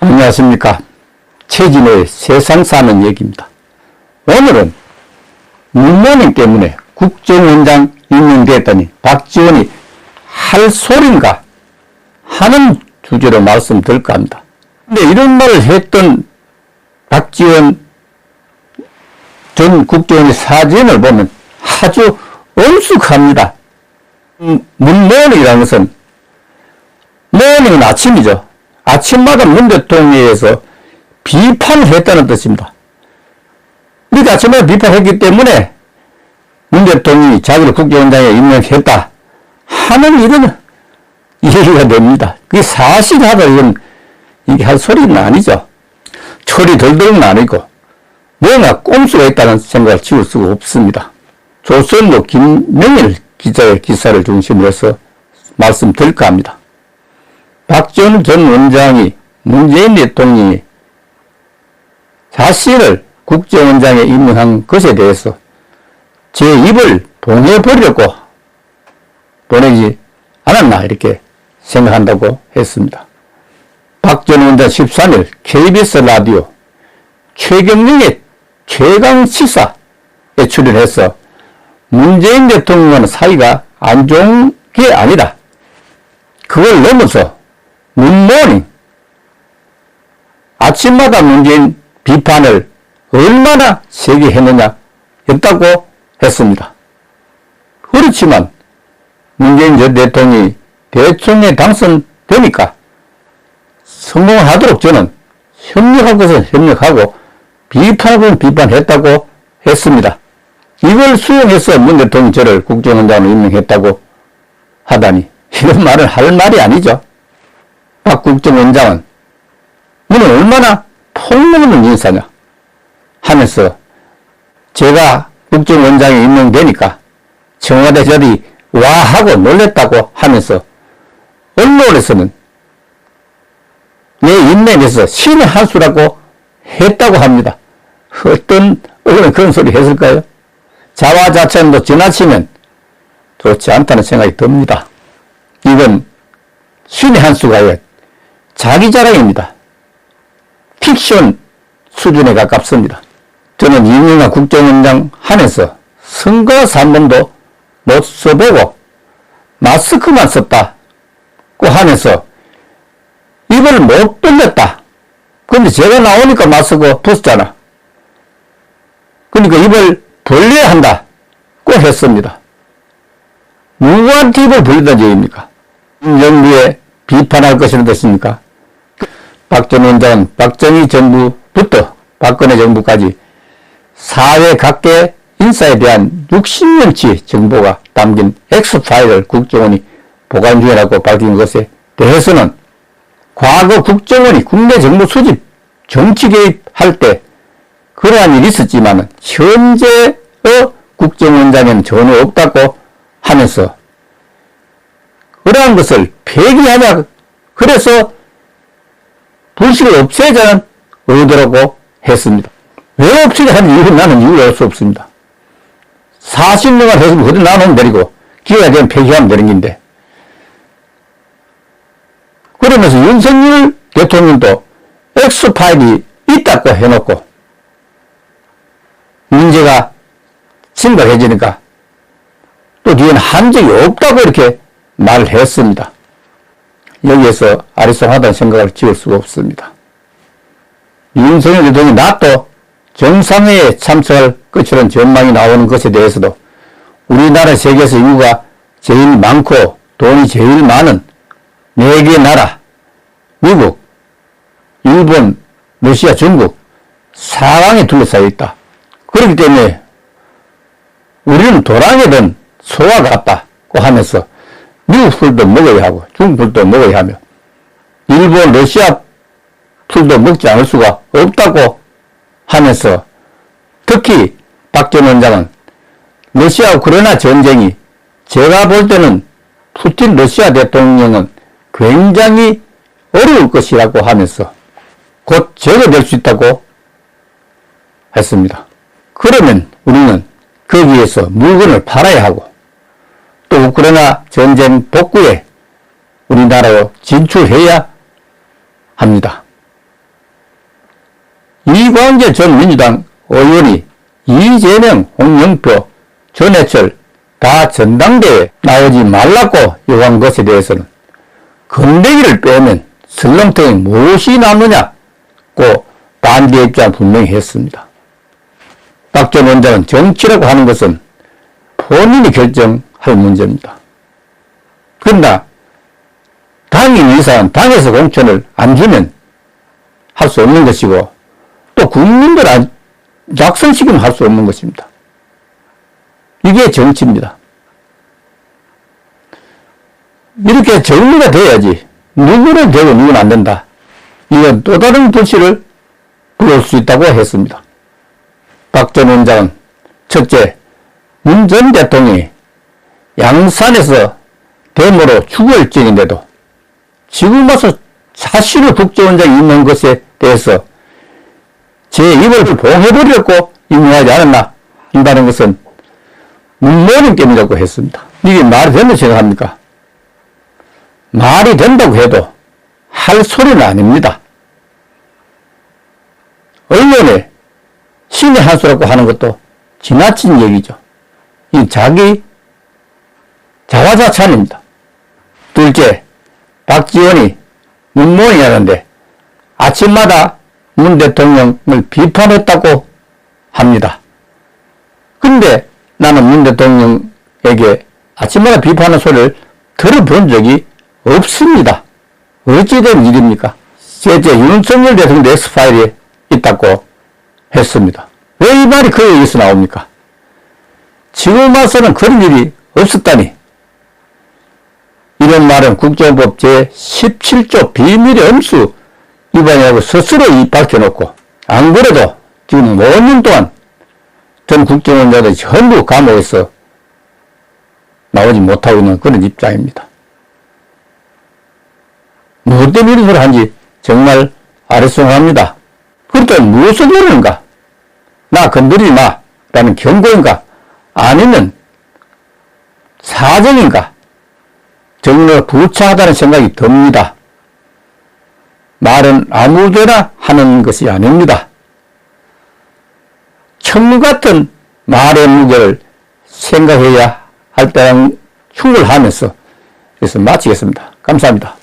안녕하십니까. 최진의 세상 사는 얘기입니다. 오늘은 문모닝 때문에 국정원장 임명됐더니 박지원이 할 소린가 하는 주제로 말씀드릴까 합니다. 근데 이런 말을 했던 박지원 전 국정원의 사진을 보면 아주 엄숙합니다. 음, 문모닝이라는 것은 모닝은 아침이죠. 아침마다 문 대통령에서 비판을 했다는 뜻입니다. 그러니까 아침마다 비판했기 때문에 문 대통령이 자기를 국정원장에 임명했다 하는 이런 이해가 됩니다. 그게 사실하다 이건 이게 할 소리는 아니죠. 철이 덜덜은 아니고 뭔가 꼼수가 있다는 생각을 지울 수가 없습니다. 조선로 김명일 기자의 기사를 중심으로 해서 말씀드릴까 합니다. 박지원 전 원장이 문재인 대통령이 자신을 국정원장에 임명한 것에 대해서 제 입을 봉해버리려고 보내지 않았나 이렇게 생각한다고 했습니다. 박전 원장 13일 KBS 라디오 최경영의 최강 시사에 출연해서 문재인 대통령과는 사이가 안 좋은 게 아니라 그걸 넘어서 문모닝 아침마다 문재인 비판을 얼마나 세게 했느냐 였다고 했습니다. 그렇지만 문재인 전 대통령이 대통령에 당선되니까 성공하도록 저는 협력할 것은 협력하고 것은 비판했다고 했습니다. 이걸 수용해서 문 대통령이 저를 국정원장으로 임명했다고 하다니 이런 말을 할 말이 아니죠. 박 국정원장은 너는 얼마나 폭로는 인사냐 하면서 제가 국정원장에 임명되니까 청와대 저리 와 하고 놀랬다고 하면서 언론에서는 내 인맥에서 신의 한 수라고 했다고 합니다. 어떤 언론이 그런 소리 했을까요? 자화자찬도 지나치면 좋지 않다는 생각이 듭니다. 이건 신의 한 수가 아니라 자기 자랑입니다. 픽션 수준에 가깝습니다. 저는 이명박 국정원장 한해서 선거서 한 번도 못 써보고 마스크만 썼다고 하면서 입을 못 벌렸다. 근데 제가 나오니까 마스크 벗었잖아. 그러니까 입을 벌려야 한다고 했습니다. 누구한테 입을 벌리다는 얘기입니까? 정부에 비판할 것이라는 뜻입니까? 박전 원장은 박정희 정부부터 박근혜 정부까지 사회 각계 인사에 대한 60년치 정보가 담긴 X파일을 국정원이 보관 중이라고 밝힌 것에 대해서는 과거 국정원이 국내 정보 수집, 정치 개입할 때 그러한 일이 있었지만 현재의 국정원장에는 전혀 없다고 하면서 그러한 것을 폐기하냐 그래서 불식을 없애자는 의도라고 했습니다. 왜 없애자 하는 이유는 나는 이유가 알 수 없습니다. 40명을 했으면 그대로 나누면 되고 기회가 되면 폐기하면 되는 건데 그러면서 윤석열 대통령도 X파일이 있다고 해놓고 문제가 심각해지니까 또 뒤에는 한 적이 없다고 이렇게 말을 했습니다. 여기에서 아리송하다는 생각을 지울 수가 없습니다. 윤석열 대통령이 나또 정상회에 참석할 것이라는 전망이 나오는 것에 대해서도 우리나라 세계에서 인구가 제일 많고 돈이 제일 많은 네 개 나라, 미국, 일본, 러시아, 중국, 사강에 둘러싸여 있다. 그렇기 때문에 우리는 도랑이든 소와 같다고 하면서 미국 풀도 먹어야 하고 중국 풀도 먹어야 하며 일본, 러시아 풀도 먹지 않을 수가 없다고 하면서 특히 박 전 원장은 러시아 우크라이나 전쟁이 제가 볼 때는 푸틴 러시아 대통령은 굉장히 어려울 것이라고 하면서 곧 제거될 수 있다고 했습니다. 그러면 우리는 거기에서 물건을 팔아야 하고 또 우크라이나 전쟁 복구에 우리나라로 진출해야 합니다. 이광재 전 민주당 의원이 이재명, 홍영표, 전해철 다 전당대회 나오지 말라고 요구한 것에 대해서는 건대기를 빼면 설렁탕이 무엇이 남느냐고 반대 입장 분명히 했습니다. 박 전 원장은 정치라고 하는 것은 본인이 결정할 문제입니다. 그러나 당인 의사는 당에서 공천을 안 주면 할 수 없는 것이고 또 국민들 안 작성시키면 할 수 없는 것입니다. 이게 정치입니다. 이렇게 정리가 돼야지 누구는 되고 누구는 안 된다. 이건 또 다른 불씨를 불을 수 있다고 했습니다. 박 전 원장은 첫째, 문 전 대통령이 양산에서 데모로 죽을 적인데도 지금 와서 자신의 국정원장이 있는 것에 대해서 제 입을 봉해버리려고 임명하지 않았나 한다는 것은 문모는 게임이라고 했습니다. 이게 말이 된다고 생각합니까? 말이 된다고 해도 할 소리는 아닙니다. 언론에 신의 한 수라고 하는 것도 지나친 얘기죠. 이 자기 자화자찬입니다. 둘째, 박지원이 문모이 하는데 아침마다 문 대통령을 비판했다고 합니다. 근데 나는 문 대통령에게 아침마다 비판하는 소리를 들어본 적이 없습니다. 어찌된 일입니까? 셋째, 윤석열 대통령 엑스파일에 있다고 했습니다. 왜 이 말이 그 얘기에서 나옵니까? 지금 와서는 그런 일이 없었다니. 이런 말은 국정법 제17조 비밀의 엄수 위반이라고 스스로 이 밝혀놓고, 안 그래도 지금 5년 동안 전 국정원장들이 전부 감옥에서 나오지 못하고 있는 그런 입장입니다. 무엇 때문에 이런 소리를 한지 정말 아리송합니다. 그렇다면 무엇을 모르는가? 나 건드리지 마. 라는 경고인가? 아니면 사정인가? 정말 부차하다는 생각이 듭니다. 말은 아무데나 하는 것이 아닙니다. 천무 같은 말의 무게를 생각해야 할 때랑 충분하면서 그래서 마치겠습니다. 감사합니다.